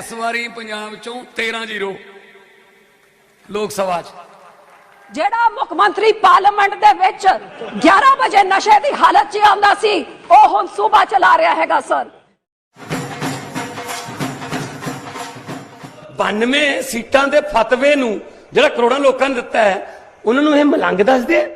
ਇਸ ਵਾਰੀ ਪੰਜਾਬ ਚੋਂ 13-0 ਲੋਕ ਸਭਾ 'ਚ। ਜਿਹੜਾ ਮੁੱਖ ਮੰਤਰੀ ਪਾਰਲੀਮੈਂਟ ਦੇ ਵਿੱਚ 11 ਵਜੇ ਨਸ਼ੇ ਦੀ ਹਾਲਤ 'ਚ ਆਉਂਦਾ ਸੀ ਉਹ ਹੁਣ ਸੂਬਾ ਚਲਾ ਰਿਹਾ ਹੈਗਾ ਸਰ। 92 ਸੀਟਾਂ ਦੇ ਫਤਵੇ ਨੂੰ ਜਿਹੜਾ ਕਰੋੜਾਂ ਲੋਕਾਂ ਨੇ ਦਿੱਤਾ ਹੈ ਉਹਨਾਂ ਨੂੰ ਇਹ ਮਲੰਗ ਦੱਸਦੇ ਆ?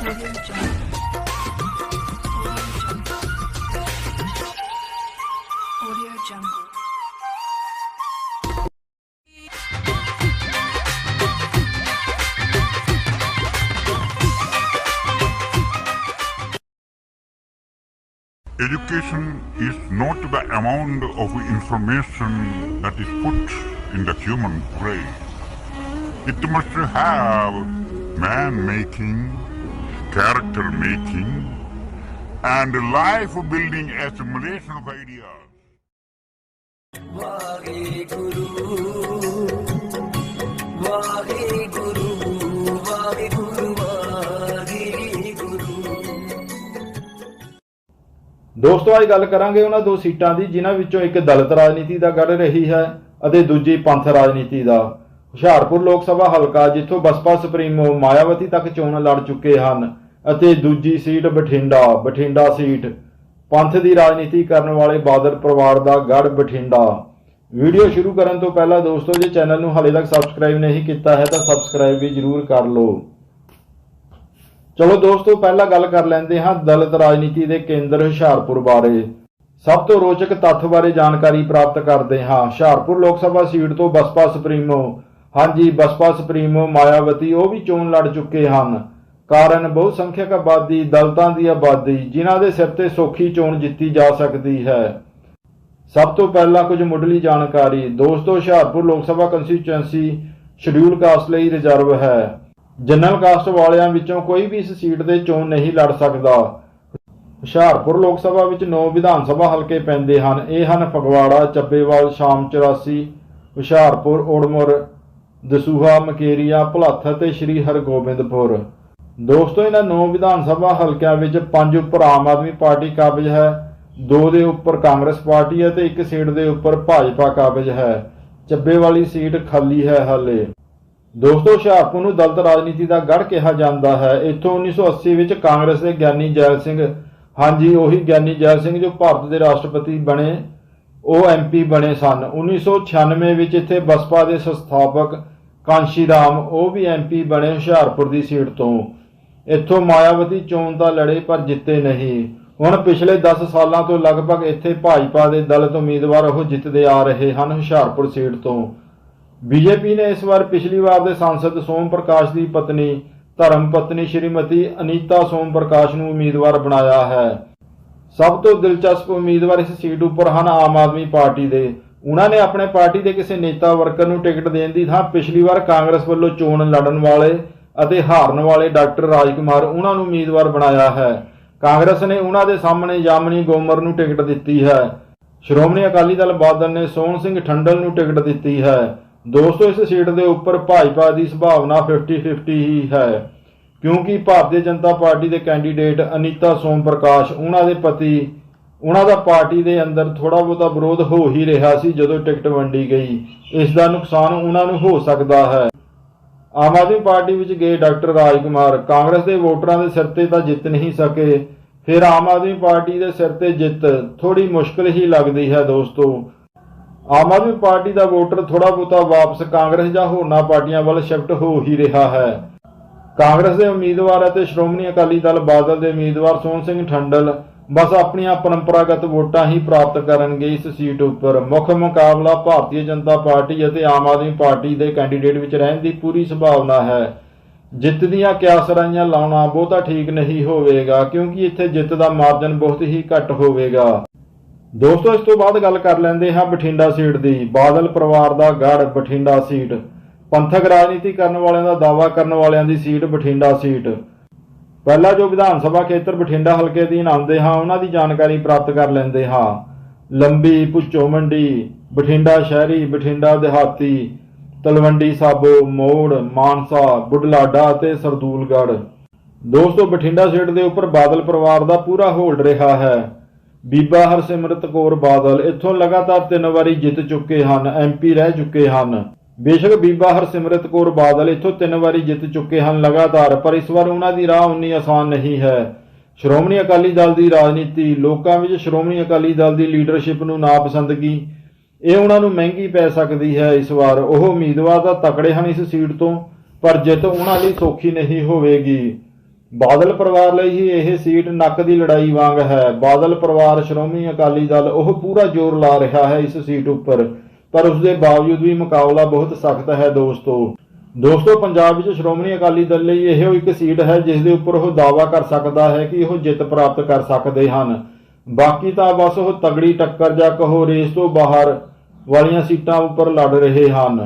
Education is not the amount of information that is put in the human brain. It must have man making, character making, and life building assimilation of ideas. ਦੋਸਤੋ ਅੱਜ ਗੱਲ ਕਰਾਂਗੇ ਉਹਨਾਂ ਦੋ ਸੀਟਾਂ ਦੀ ਜਿਨ੍ਹਾਂ ਵਿੱਚੋਂ ਇੱਕ ਦਲਿਤ ਰਾਜਨੀਤੀ ਦਾ ਗੜ ਰਹੀ ਹੈ ਅਤੇ ਦੂਜੀ ਪੰਥ ਰਾਜਨੀਤੀ ਦਾ। ਹੁਸ਼ਿਆਰਪੁਰ ਲੋਕ ਸਭਾ ਹਲਕਾ ਜਿੱਥੋਂ ਬਸਪਾ ਸੁਪਰੀਮੋ ਮਾਇਆਵਤੀ ਤੱਕ ਚੋਣ ਲੜ ਚੁੱਕੇ ਹਨ। ਅਤੇ ਦੂਜੀ ਸੀਟ ਬਠਿੰਡਾ ਬਠਿੰਡਾ ਸੀਟ। ਪੰਥ ਦੀ ਰਾਜਨੀਤੀ ਕਰਨ ਵਾਲੇ ਬਾਦਲ ਪਰਿਵਾਰ ਦਾ ਗੜ ਬਠਿੰਡਾ। ਵੀਡੀਓ ਸ਼ੁਰੂ ਕਰਨ ਤੋਂ ਪਹਿਲਾਂ ਦੋਸਤੋ, ਜੇ ਚੈਨਲ ਨੂੰ ਹਾਲੇ ਤੱਕ ਸਬਸਕ੍ਰਾਈਬ ਨਹੀਂ ਕੀਤਾ ਹੈ, ਤਾਂ ਸਬਸਕ੍ਰਾਈਬ ਵੀ ਜਰੂਰ ਕਰ ਲਓ। ਚਲੋ ਦੋਸਤੋ, ਪਹਿਲਾਂ ਗੱਲ ਕਰ ਲੈਂਦੇ ਹਾਂ ਦਲਿਤ ਰਾਜਨੀਤੀ ਦੇ ਕੇਂਦਰ ਹੁਸ਼ਿਆਰਪੁਰ ਬਾਰੇ। ਸਭ ਤੋਂ ਰੋਚਕ ਤੱਥ ਬਾਰੇ ਜਾਣਕਾਰੀ ਪ੍ਰਾਪਤ ਕਰਦੇ ਹਾਂ। ਹੁਸ਼ਿਆਰਪੁਰ ਲੋਕ ਸਭਾ ਸੀਟ ਤੋਂ ਬਸਪਾ ਸੁਪਰੀਮੋ। ਹਾਂਜੀ, ਬਸਪਾ ਸੁਪਰੀਮੋ, ਮਾਇਆਵਤੀ, ਉਹ ਵੀ ਚੋਣ ਲੜ ਚੁੱਕੇ ਹਨ। ਕਾਰਨ ਬਹੁ ਸੰਖਿਅਕ ਆਬਾਦੀ, ਦਲਿਤਾਂ ਦੀ ਆਬਾਦੀ, ਜਿਨ੍ਹਾਂ ਦੇ ਸਿਰ ਤੇ ਸੌਖੀ ਚੋਣ ਜਿੱਤੀ ਜਾ ਸਕਦੀ ਹੈ। ਸਭ ਤੋਂ ਪਹਿਲਾਂ ਕੁਝ ਮੁੱਢਲੀ ਜਾਣਕਾਰੀ, ਦੋਸਤੋ Hoshiarpur Lok Sabha constituency schedule caste ਲਈ ਰਿਜ਼ਰਵ ਹੈ। ਜਨਰਲ ਕਾਸਟ ਵਾਲਿਆਂ ਵਿੱਚੋਂ ਕੋਈ ਵੀ ਇਸ ਸੀਟ ਦੇ ਚੋਣ ਨਹੀਂ ਲੜ ਸਕਦਾ। ਹੁਸ਼ਿਆਰਪੁਰ ਲੋਕ ਸਭਾ ਵਿੱਚ 9 ਵਿਧਾਨ ਸਭਾ ਹਲਕੇ ਪੈਂਦੇ ਹਨ। ਇਹ ਹਨ ਫਗਵਾੜਾ, ਚੱਬੇਵਾਲ, ਸ਼ਾਮ 84 ਹੁਸ਼ਿਆਰਪੁਰ ਓੜਮੁਰ ਦਸੂਹਾ, ਮਕੇਰੀਆ, ਭੁਲੱਥ ਅਤੇ ਸ਼੍ਰੀ ਹਰਗੋਬਿੰਦਪੁਰ। ਦੋਸਤੋ, ਇਹਨਾਂ ਨੌ ਵਿਧਾਨ ਸਭਾ ਹਲਕਿਆਂ ਵਿੱਚ ਪੰਜ ਉੱਪਰ ਆਮ ਆਦਮੀ ਪਾਰਟੀ ਕਾਬਜ ਹੈ, ਦੋ ਦੇ ਉੱਪਰ ਕਾਂਗਰਸ ਪਾਰਟੀ ਹੈ ਤੇ ਇੱਕ ਸੀਟ ਦੇ ਉੱਪਰ ਭਾਜਪਾ ਕਾਬਜ ਹੈ। ਚੱਬੇ ਵਾਲੀ ਸੀਟ ਖਾਲੀ ਹੈ ਹਾਲੇ। ਦੋਸਤੋ, ਹੁਸ਼ਿਆਰਪੁਰ ਨੂੰ ਦਲਿਤ ਰਾਜਨੀਤੀ ਦਾ ਗੜ ਕਿਹਾ ਜਾਂਦਾ ਹੈ। ਇੱਥੋਂ 1980 ਵਿੱਚ ਕਾਂਗਰਸ ਦੇ ਗਿਆਨੀ ਜੈਲ ਸਿੰਘ, ਹਾਂਜੀ, ਉਹੀ ਗਿਆਨੀ ਜੈਲ ਸਿੰਘ ਜੋ ਭਾਰਤ ਦੇ ਰਾਸ਼ਟਰਪਤੀ ਬਣੇ, ਉਹ ਐਮਪੀ ਬਣੇ ਸਨ। 1996 ਵਿੱਚ ਇੱਥੇ ਬਸਪਾ ਦੇ ਸੰਸਥਾਪਕ ਕਾਂਸ਼ੀ ਰਾਮ ਉਹ ਵੀ ਐਮਪੀ ਬਣੇ ਹੁਸ਼ਿਆਰਪੁਰ ਦੀ ਸੀਟ ਤੋਂ। ਇੱਥੋਂ ਮਾਇਆਵਤੀ ਚੋਣ ਤਾਂ ਲੜੇ ਪਰ ਜਿੱਤੇ ਨਹੀਂ। ਹੁਣ ਪਿਛਲੇ 10 ਸਾਲਾਂ ਤੋਂ ਲਗਭਗ ਇੱਥੇ ਭਾਜਪਾ ਦੇ ਦਲਿਤ ਉਮੀਦਵਾਰ ਉਹ ਜਿੱਤਦੇ ਆ ਰਹੇ ਹਨ ਹੁਸ਼ਿਆਰਪੁਰ ਸੀਟ ਤੋਂ। ਬੀਜੇਪੀ ਨੇ ਇਸ ਵਾਰ ਪਿਛਲੀ ਵਾਰ ਦੇ ਸੰਸਦ ਸੋਮ ਪ੍ਰਕਾਸ਼ ਦੀ ਪਤਨੀ, ਧਰਮ ਪਤਨੀ ਸ਼੍ਰੀਮਤੀ ਅਨੀਤਾ ਸੋਮ ਪ੍ਰਕਾਸ਼ ਨੂੰ ਉਮੀਦਵਾਰ ਬਣਾਇਆ ਹੈ। ਸਭ ਤੋਂ ਦਿਲਚਸਪ ਉਮੀਦਵਾਰ ਇਸ ਸੀਟ ਉੱਪਰ ਹਨ ਆਮ ਆਦਮੀ ਪਾਰਟੀ ਦੇ। ਉਹਨਾਂ ਨੇ ਆਪਣੇ ਪਾਰਟੀ ਦੇ ਕਿਸੇ ਨੇਤਾ ਵਰਕਰ ਨੂੰ ਟਿਕਟ ਦੇਣ ਦੀ ਥਾਂ ਪਿਛਲੀ ਵਾਰ ਕਾਂਗਰਸ ਵੱਲੋਂ ਚੋਣ ਲੜਨ ਵਾਲੇ ਅਤੇ ਹਾਰਨ ਵਾਲੇ ਡਾਕਟਰ ਰਾਜਕੁਮਾਰ ਉਹਨਾਂ ਨੂੰ ਉਮੀਦਵਾਰ ਬਣਾਇਆ ਹੈ। ਕਾਂਗਰਸ ਨੇ ਉਹਨਾਂ ਦੇ ਸਾਹਮਣੇ ਯਾਮਨੀ ਗੋਮਰ ਨੂੰ ਟਿਕਟ ਦਿੱਤੀ ਹੈ। ਸ਼੍ਰੋਮਣੀ ਅਕਾਲੀ ਦਲ ਬਾਦਲ ਨੇ ਸੋਹਣ ਸਿੰਘ ਠੰਡਲ ਨੂੰ ਟਿਕਟ ਦਿੱਤੀ ਹੈ। ਦੋਸਤੋ, ਇਸ ਸੀਟ ਦੇ ਉੱਪਰ ਭਾਜਪਾ ਦੀ ਸੰਭਾਵਨਾ 50-50 ਹੀ ਹੈ। ਕਿਉਂਕਿ ਭਾਰਤੀ ਜਨਤਾ ਪਾਰਟੀ ਦੇ ਕੈਂਡੀਡੇਟ ਅਨੀਤਾ ਸੋਮ ਪ੍ਰਕਾਸ਼ ਉਹਨਾਂ ਦੇ ਪਤੀ, ਉਹਨਾਂ ਦਾ ਪਾਰਟੀ ਦੇ ਅੰਦਰ ਥੋੜਾ ਬਹੁਤਾ ਵਿਰੋਧ ਹੋ ਹੀ ਰਿਹਾ ਸੀ ਜਦੋਂ ਟਿਕਟ ਵੰਡੀ ਗਈ। ਇਸ ਦਾ ਨੁਕਸਾਨ ਉਹਨਾਂ ਨੂੰ ਹੋ ਸਕਦਾ ਹੈ। ਆਮ ਆਦਮੀ ਪਾਰਟੀ ਵਿੱਚ ਗਏ ਡਾਕਟਰ ਰਾਜ ਕੁਮਾਰ ਕਾਂਗਰਸ ਦੇ ਵੋਟਰਾਂ ਦੇ ਸਿਰ ਤੇ ਤਾਂ ਜਿੱਤ ਨਹੀਂ ਸਕੇ। ਫਿਰ ਆਮ ਆਦਮੀ ਪਾਰਟੀ ਦੇ ਸਿਰ ਤੇ ਜਿੱਤ ਥੋੜੀ ਮੁਸ਼ਕਲ ਹੀ ਲੱਗਦੀ ਹੈ ਦੋਸਤੋ। ਆਮ ਆਦਮੀ ਪਾਰਟੀ ਦਾ ਵੋਟਰ ਥੋੜਾ ਬਹੁਤਾ ਵਾਪਸ ਕਾਂਗਰਸ ਜਾਂ ਹੋਰਨਾਂ ਪਾਰਟੀਆਂ ਵੱਲ ਸ਼ਿਫਟ ਹੋ ਹੀ ਰਿਹਾ ਹੈ। ਕਾਂਗਰਸ ਦੇ ਉਮੀਦਵਾਰ ਅਤੇ ਸ਼੍ਰੋਮਣੀ ਅਕਾਲੀ ਦਲ ਬਾਦਲ ਦੇ ਉਮੀਦਵਾਰ ਸੋਹਣ ਸਿੰਘ ਠੰਡਲ ਬਸ ਆਪਣੀਆਂ ਪਰੰਪਰਾਗਤ ਵੋਟਾਂ ਹੀ ਪ੍ਰਾਪਤ ਕਰਨਗੇ ਇਸ ਸੀਟ ਉੱਪਰ। ਮੁੱਖ ਮੁਕਾਬਲਾ ਭਾਰਤੀ ਜਨਤਾ ਪਾਰਟੀ ਅਤੇ ਆਮ ਆਦਮੀ ਪਾਰਟੀ ਦੇ ਕੈਂਡੀਡੇਟ ਵਿੱਚ ਰਹਿਣ ਦੀ ਪੂਰੀ ਸੰਭਾਵਨਾ ਹੈ। ਜਿੱਤ ਦੀਆਂ ਕਿਆਸਰਾਈਆਂ ਲਾਉਣਾ ਬਹੁਤਾ ਠੀਕ ਨਹੀਂ ਹੋਵੇਗਾ, ਕਿਉਂਕਿ ਇੱਥੇ ਜਿੱਤ ਦਾ ਮਾਰਜਨ ਬਹੁਤ ਹੀ ਘੱਟ ਹੋਵੇਗਾ। ਦੋਸਤੋ, ਇਸ ਤੋਂ ਬਾਅਦ ਗੱਲ ਕਰ ਲੈਂਦੇ ਹਾਂ ਬਠਿੰਡਾ ਸੀਟ ਦੀ। ਬਾਦਲ ਪਰਿਵਾਰ ਦਾ ਗੜ ਬਠਿੰਡਾ ਸੀਟ। ਪੰਥਕ ਰਾਜਨੀਤੀ ਕਰਨ ਵਾਲਿਆਂ ਦਾ ਦਾਅਵਾ ਕਰਨ ਵਾਲਿਆਂ ਦੀ ਸੀਟ, ਬਠਿੰਡਾ ਸੀਟ। ਪਹਿਲਾ ਜੋ ਵਿਧਾਨ ਸਭਾ ਖੇਤਰ ਬਠਿੰਡਾ ਹਲਕੇ ਅਧੀਨ ਆਉਂਦੇ ਹਾਂ, ਉਹਨਾਂ ਦੀ ਜਾਣਕਾਰੀ ਪ੍ਰਾਪਤ ਕਰ ਲੈਂਦੇ ਹਾਂ। ਲੰਬੀ ਭੁੱਚੋ ਮੰਡੀ, ਬਠਿੰਡਾ ਸ਼ਹਿਰੀ, ਬਠਿੰਡਾ ਦਿਹਾਤੀ, ਤਲਵੰਡੀ ਸਾਬੋ, ਮੋੜ, ਮਾਨਸਾ ਬੁਢਲਾਡਾ ਅਤੇ ਸਰਦੂਲਗੜ੍ਹ। ਦੋਸਤੋ, ਬਠਿੰਡਾ ਸੀਟ ਦੇ ਉੱਪਰ ਬਾਦਲ ਪਰਿਵਾਰ ਦਾ ਪੂਰਾ ਹੋਲਡ ਰਿਹਾ ਹੈ। ਬੀਬਾ ਹਰਸਿਮਰਤ ਕੌਰ ਬਾਦਲ ਇੱਥੋਂ ਲਗਾਤਾਰ ਤਿੰਨ ਵਾਰੀ ਜਿੱਤ ਚੁੱਕੇ ਹਨ ਐਮਪੀ ਰਹਿ ਚੁੱਕੇ ਹਨ। ਬੇਸ਼ੱਕ ਬੀਬਾ ਹਰਸਿਮਰਤ ਕੌਰ ਬਾਦਲ ਇੱਥੋਂ ਤਿੰਨ ਵਾਰੀ ਜਿੱਤ ਚੁੱਕੇ ਹਨ ਲਗਾਤਾਰ, ਪਰ ਇਸ ਵਾਰ ਉਹਨਾਂ ਦੀ ਰਾਹ ਉਨੀ ਆਸਾਨ ਨਹੀਂ ਹੈ। ਸ਼੍ਰੋਮਣੀ ਅਕਾਲੀ ਦਲ ਦੀ ਰਾਜਨੀਤੀ, ਲੋਕਾਂ ਵਿੱਚ ਸ਼੍ਰੋਮਣੀ ਅਕਾਲੀ ਦਲ ਦੀ ਲੀਡਰਸ਼ਿਪ ਨੂੰ ਨਾਪਸੰਦਗੀ ਇਹ ਉਹਨਾਂ ਨੂੰ ਮਹਿੰਗੀ ਪੈ ਸਕਦੀ ਹੈ ਇਸ ਵਾਰ। ਉਹ ਉਮੀਦਵਾਰ ਤਾਂ ਤਕੜੇ ਹਨ ਇਸ ਸੀਟ ਤੋਂ, ਪਰ ਜਿੱਤ ਉਹਨਾਂ ਲਈ ਸੌਖੀ ਨਹੀਂ ਹੋਵੇਗੀ। ਬਾਦਲ ਪਰਿਵਾਰ ਲਈ ਹੀ ਇਹ ਸੀਟ ਨੱਕ ਦੀ ਲੜਾਈ ਵਾਂਗ ਹੈ। ਬਾਦਲ ਪਰਿਵਾਰ, ਸ਼੍ਰੋਮਣੀ ਅਕਾਲੀ ਦਲ, ਉਹ ਪੂਰਾ ਜ਼ੋਰ ਲਾ ਰਿਹਾ ਹੈ ਇਸ ਸੀਟ ਉੱਪਰ। ਪਰ ਉਸ ਦੇ ਬਾਵਜੂਦ ਵੀ ਮੁਕਾਬਲਾ ਬਹੁਤ ਸਖਤ ਹੈ ਦੋਸਤੋ। ਦੋਸਤੋ, ਪੰਜਾਬ ਵਿੱਚ ਸ਼੍ਰੋਮਣੀ ਅਕਾਲੀ ਦਲ ਲਈ ਇਹੋ ਇੱਕ ਸੀਟ ਹੈ ਜਿਸ ਦੇ ਉੱਪਰ ਉਹ ਦਾਅਵਾ ਕਰ ਸਕਦਾ ਹੈ ਕਿ ਉਹ ਜਿੱਤ ਪ੍ਰਾਪਤ ਕਰ ਸਕਦੇ ਹਨ। ਬਾਕੀ ਤਾਂ ਬਸ ਉਹ ਤਗੜੀ ਟੱਕਰ ਜਾਂ ਕਹੋ ਰੇਸ ਤੋਂ ਬਾਹਰ ਵਾਲੀਆਂ ਸੀਟਾਂ ਉੱਪਰ ਲੜ ਰਹੇ ਹਨ।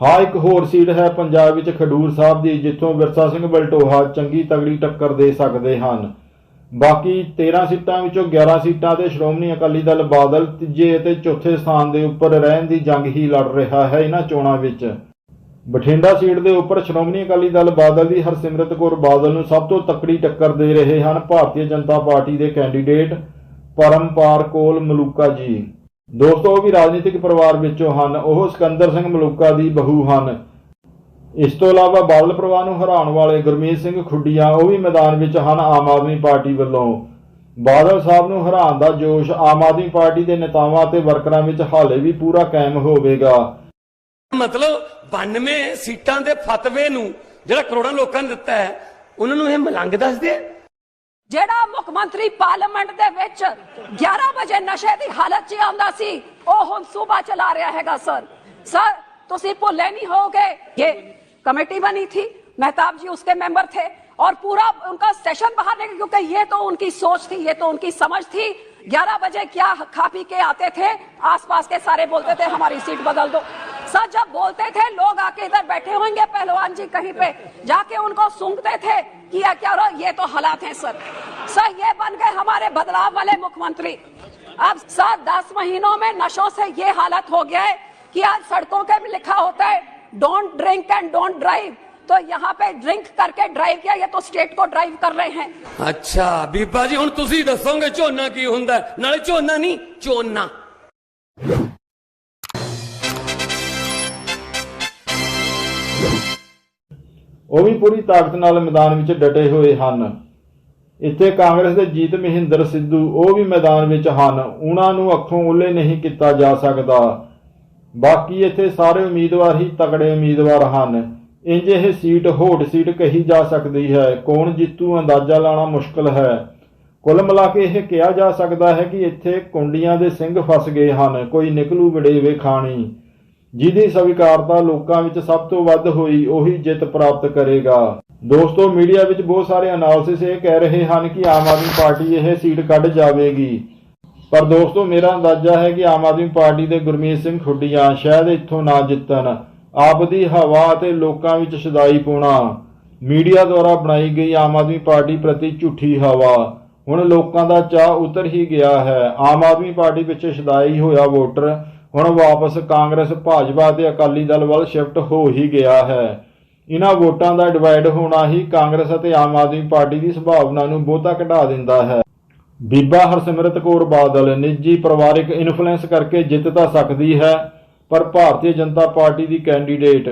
ਹਾਂ, ਇੱਕ ਹੋਰ ਸੀਟ ਹੈ ਪੰਜਾਬ ਵਿੱਚ ਖਡੂਰ ਸਾਹਿਬ ਦੀ, ਜਿੱਥੋਂ ਵਿਰਸਾ ਸਿੰਘ ਬਲਟੋਹਾ ਚੰਗੀ ਤਗੜੀ ਟੱਕਰ ਦੇ ਸਕਦੇ ਹਨ। ਬਾਕੀ 13 ਸੀਟਾਂ ਵਿੱਚੋਂ 11 ਸੀਟਾਂ ਤੇ ਸ਼੍ਰੋਮਣੀ ਅਕਾਲੀ ਦਲ ਬਾਦਲ ਤੀਜੇ ਅਤੇ ਚੌਥੇ ਸਥਾਨ ਦੇ ਉੱਪਰ ਰਹਿਣ ਦੀ ਜੰਗ ਹੀ ਲੜ ਰਿਹਾ ਹੈ ਇਹਨਾਂ ਚੋਣਾਂ ਵਿੱਚ। ਬਠਿੰਡਾ ਸੀਟ ਦੇ ਉੱਪਰ ਸ਼੍ਰੋਮਣੀ ਅਕਾਲੀ ਦਲ ਬਾਦਲ ਦੀ ਹਰਸਿਮਰਤ ਕੌਰ ਬਾਦਲ ਨੂੰ ਸਭ ਤੋਂ ਤਕੜੀ ਟੱਕਰ ਦੇ ਰਹੇ ਹਨ ਭਾਰਤੀ ਜਨਤਾ ਪਾਰਟੀ ਦੇ ਕੈਂਡੀਡੇਟ ਪਰਮਪਾਰ ਕੋਲ ਮਲੂਕਾ ਜੀ। ਦੋਸਤੋ ਉਹ ਵੀ ਰਾਜਨੀਤਿਕ ਪਰਿਵਾਰ ਵਿੱਚੋਂ ਹਨ, ਉਹ ਸਿਕੰਦਰ ਸਿੰਘ ਮਲੂਕਾ ਦੀ ਬਹੂ ਹਨ। ਇਸ ਤੋਂ ਇਲਾਵਾ ਬਾਦਲ ਪ੍ਰਵਾਹ ਨੂੰ ਹਰਾਉਣ ਵਾਲੇ ਗੁਰਮੀਤ ਸਿੰਘ ਖੁੱਡੀਆਂ ਉਹ ਵੀ ਮੈਦਾਨ ਵਿੱਚ ਹਨ ਆਮ ਆਦਮੀ ਪਾਰਟੀ ਵੱਲੋਂ। ਬਾਦਲ ਸਾਹਿਬ ਨੂੰ ਹਰਾਉਣ ਦਾ ਜੋਸ਼ ਆਮ ਆਦਮੀ ਪਾਰਟੀ ਦੇ ਨੇਤਾਵਾਂ ਤੇ ਵਰਕਰਾਂ ਵਿੱਚ ਹਾਲੇ ਵੀ ਪੂਰਾ ਕਾਇਮ ਹੋਵੇਗਾ। ਮਤਲਬ 92 ਸੀਟਾਂ ਦੇ ਫਤਵੇ ਨੂੰ ਜਿਹੜਾ ਕਰੋੜਾਂ ਲੋਕਾਂ ਨੇ ਦਿੱਤਾ ਹੈ ਉਹਨਾਂ ਨੂੰ ਇਹ ਮਲੰਗ ਦੱਸਦੇ ਜਿਹੜਾ ਮੁੱਖ ਮੰਤਰੀ ਪਾਰਲੀਮੈਂਟ ਦੇ ਵਿੱਚ 11 ਵਜੇ ਨਸ਼ੇ ਦੀ ਹਾਲਤ 'ਚ ਆਉਂਦਾ ਸੀ ਉਹ ਹੁਣ ਸੂਬਾ ਚਲਾ ਰਿਹਾ ਹੈਗਾ ਸਰ। ਸਰ ਤੁਸੀਂ ਭੁੱਲੇ ਨਹੀਂ ਹੋਗੇ ਇਹ कमेटी बनी थी। मेहताब जी उसके मेंबर थे और पूरा उनका सेशन बाहर निकल क्योंकि ये तो उनकी सोच थी, ये तो उनकी समझ थी। 11 बजे क्या खा पी के आते थे, आसपास के सारे बोलते थे, हमारी सीट बदल दो। सर, जब बोलते थे, लोग आके इधर बैठे होंगे पहलवान जी कहीं पे, जाके उनको सूंघते थे क्या हो रहा, ये तो हालात हैं, सर। सर, ये बन गए हमारे बदलाव वाले मुख्यमंत्री। अब सर, दस महीनों में नशों से ये हालत हो गया है कि आज सड़कों के भी लिखा होता है Don't drink and don't drive तो यहाँ पे ड्रिंक करके ड्राइव किया ये तो स्टेट को ड्राइव कर रहे हैं ਅੱਛਾ ਬੀਬਾ ਜੀ ਹੁਣ ਤੁਸੀਂ ਦੱਸੋਗੇ ਝੋਨਾ ਕੀ ਹੁੰਦਾ ਹੈ? ਨਾਲੇ ਝੋਨਾ ਨਹੀਂ ਝੋਨਾ ਉਹ ਵੀ ਪੂਰੀ ਤਾਕਤ ਨਾਲ ਮੈਦਾਨ ਵਿੱਚ ਡਟੇ ਹੋਏ ਹਨ ਇੱਥੇ ਕਾਂਗਰਸ ਦੇ ਜੀਤ ਮਹਿੰਦਰ ਸਿੱਧੂ ਉਹ ਵੀ ਮੈਦਾਨ ਵਿੱਚ ਹਨ ਉਹਨਾਂ ਨੂੰ ਅੱਖੋਂ ਓਲੇ ਨਹੀਂ ਕੀਤਾ ਜਾ ਸਕਦਾ ਬਾਕੀ ਇੱਥੇ ਸਾਰੇ ਉਮੀਦਵਾਰ ਹੀ ਤਕੜੇ ਉਮੀਦਵਾਰ ਹਨ। ਇੰਜ ਇਹ ਸੀਟ ਹੋਟ ਸੀਟ ਕਹੀ ਜਾ ਸਕਦੀ ਹੈ। ਕੌਣ ਜਿੱਤੂ ਅੰਦਾਜ਼ਾ ਲਾਣਾ ਮੁਸ਼ਕਲ ਹੈ। ਕੁੱਲ ਮਿਲਾ ਕੇ ਇਹ ਕਿਹਾ ਜਾ ਸਕਦਾ ਹੈ ਕਿ ਇੱਥੇ ਕੁੰਡੀਆਂ ਦੇ ਸਿੰਘ ਫਸ ਗਏ ਹਨ। ਕੋਈ ਨਿਕਲੂ ਵਡੇਵੇ ਖਾਣੀ। ਜਿਹਦੀ ਸਵੀਕਾਰਤਾ ਲੋਕਾਂ ਵਿੱਚ ਸਭ ਤੋਂ ਵੱਧ ਹੋਈ, ਉਹੀ ਜਿੱਤ ਪ੍ਰਾਪਤ ਕਰੇਗਾ। ਦੋਸਤੋ, ਮੀਡੀਆ ਵਿੱਚ ਬਹੁਤ ਸਾਰੇ ਐਨਾਲਿਸਿਸ ਇਹ ਕਹਿ ਰਹੇ ਹਨ ਕਿ ਆਮ ਆਦਮੀ ਪਾਰਟੀ ਇਹ ਸੀਟ ਕੱਢ ਜਾਵੇਗੀ। ਪਰ ਦੋਸਤੋ, ਮੇਰਾ ਅੰਦਾਜ਼ਾ ਹੈ ਕਿ ਆਮ ਆਦਮੀ ਪਾਰਟੀ ਦੇ ਗੁਰਮੀਤ ਸਿੰਘ ਖੁੱਡੀਆਂ ਸ਼ਾਇਦ ਇੱਥੋਂ ਨਾ ਜਿੱਤਣ। ਆਪ ਦੀ ਹਵਾ ਅਤੇ ਲੋਕਾਂ ਵਿੱਚ ਸ਼ਦਾਈ ਪਾਉਣਾ ਮੀਡੀਆ ਦੁਆਰਾ ਬਣਾਈ ਗਈ ਆਮ ਆਦਮੀ ਪਾਰਟੀ ਪ੍ਰਤੀ ਝੂਠੀ ਹਵਾ। ਹੁਣ ਲੋਕਾਂ ਦਾ ਚਾਹ ਉਤਰ ਹੀ ਗਿਆ ਹੈ। ਆਮ ਆਦਮੀ ਪਾਰਟੀ ਵਿੱਚ ਸ਼ਦਾਈ ਹੋਇਆ ਵੋਟਰ ਹੁਣ ਵਾਪਸ ਕਾਂਗਰਸ, ਭਾਜਪਾ ਤੇ ਅਕਾਲੀ ਦਲ ਵੱਲ ਸ਼ਿਫਟ ਹੋ ਹੀ ਗਿਆ ਹੈ। ਇਹਨਾਂ ਵੋਟਾਂ ਦਾ ਡਿਵਾਈਡ ਹੋਣਾ ਹੀ ਕਾਂਗਰਸ ਅਤੇ ਆਮ ਆਦਮੀ ਪਾਰਟੀ ਦੀ ਸੰਭਾਵਨਾ ਨੂੰ ਬਹੁਤਾ ਘਟਾ ਦਿੰਦਾ ਹੈ। ਬੀਬਾ ਹਰਸਿਮਰਤ ਕੌਰ ਬਾਦਲ ਨਿੱਜੀ ਪਰਿਵਾਰਿਕ ਇਨਫਲੂਐਂਸ ਕਰਕੇ ਜਿੱਤ ਤਾਂ ਸਕਦੀ ਹੈ, ਪਰ ਭਾਰਤੀ ਜਨਤਾ ਪਾਰਟੀ ਦੀ ਕੈਂਡੀਡੇਟ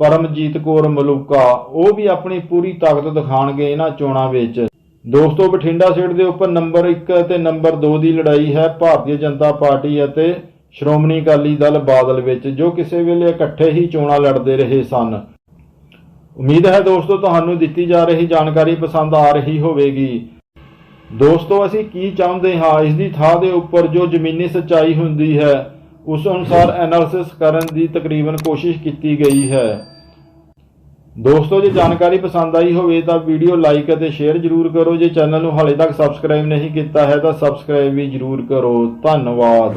ਪਰਮਜੀਤ ਕੌਰ ਮਲੂਕਾ, ਉਹ ਵੀ ਆਪਣੀ ਪੂਰੀ ਤਾਕਤ ਦਿਖਾਣਗੇ ਇਹਨਾਂ ਚੋਣਾਂ ਵਿੱਚ। ਦੋਸਤੋ, ਬਠਿੰਡਾ ਸੀਟ ਦੇ ਉੱਪਰ ਨੰਬਰ 1 ਅਤੇ ਨੰਬਰ 2 ਦੀ ਲੜਾਈ ਹੈ ਭਾਰਤੀ ਜਨਤਾ ਪਾਰਟੀ ਅਤੇ ਸ਼੍ਰੋਮਣੀ ਅਕਾਲੀ ਦਲ ਬਾਦਲ ਵਿੱਚ, ਜੋ ਕਿਸੇ ਵੇਲੇ ਇਕੱਠੇ ਹੀ ਚੋਣਾਂ ਲੜਦੇ ਰਹੇ ਸਨ। ਉਮੀਦ ਹੈ ਦੋਸਤੋ, ਤੁਹਾਨੂੰ ਦਿੱਤੀ ਜਾ ਰਹੀ ਜਾਣਕਾਰੀ ਪਸੰਦ ਆ ਰਹੀ ਹੋਵੇਗੀ। ਦੋਸਤੋ, ਅਸੀਂ ਕੀ ਚਾਹੁੰਦੇ ਹਾਂ? ਇਸ ਦੀ ਥਾਂ ਦੇ ਉੱਪਰ ਜੋ ਜ਼ਮੀਨੀ ਸੱਚਾਈ ਹੁੰਦੀ ਹੈ, ਉਸ ਅਨੁਸਾਰ ਐਨਾਲਿਸਿਸ ਕਰਨ ਦੀ ਤਕਰੀਬਨ ਕੋਸ਼ਿਸ਼ ਕੀਤੀ ਗਈ ਹੈ। ਦੋਸਤੋ, ਜੇ ਜਾਣਕਾਰੀ ਪਸੰਦ ਆਈ ਹੋਵੇ ਤਾਂ ਵੀਡੀਓ ਲਾਈਕ ਅਤੇ ਸ਼ੇਅਰ ਜ਼ਰੂਰ ਕਰੋ। ਜੇ ਚੈਨਲ ਨੂੰ ਹਾਲੇ ਤੱਕ ਸਬਸਕ੍ਰਾਈਬ ਨਹੀਂ ਕੀਤਾ ਹੈ ਤਾਂ ਸਬਸਕ੍ਰਾਈਬ ਵੀ ਜ਼ਰੂਰ ਕਰੋ। ਧੰਨਵਾਦ।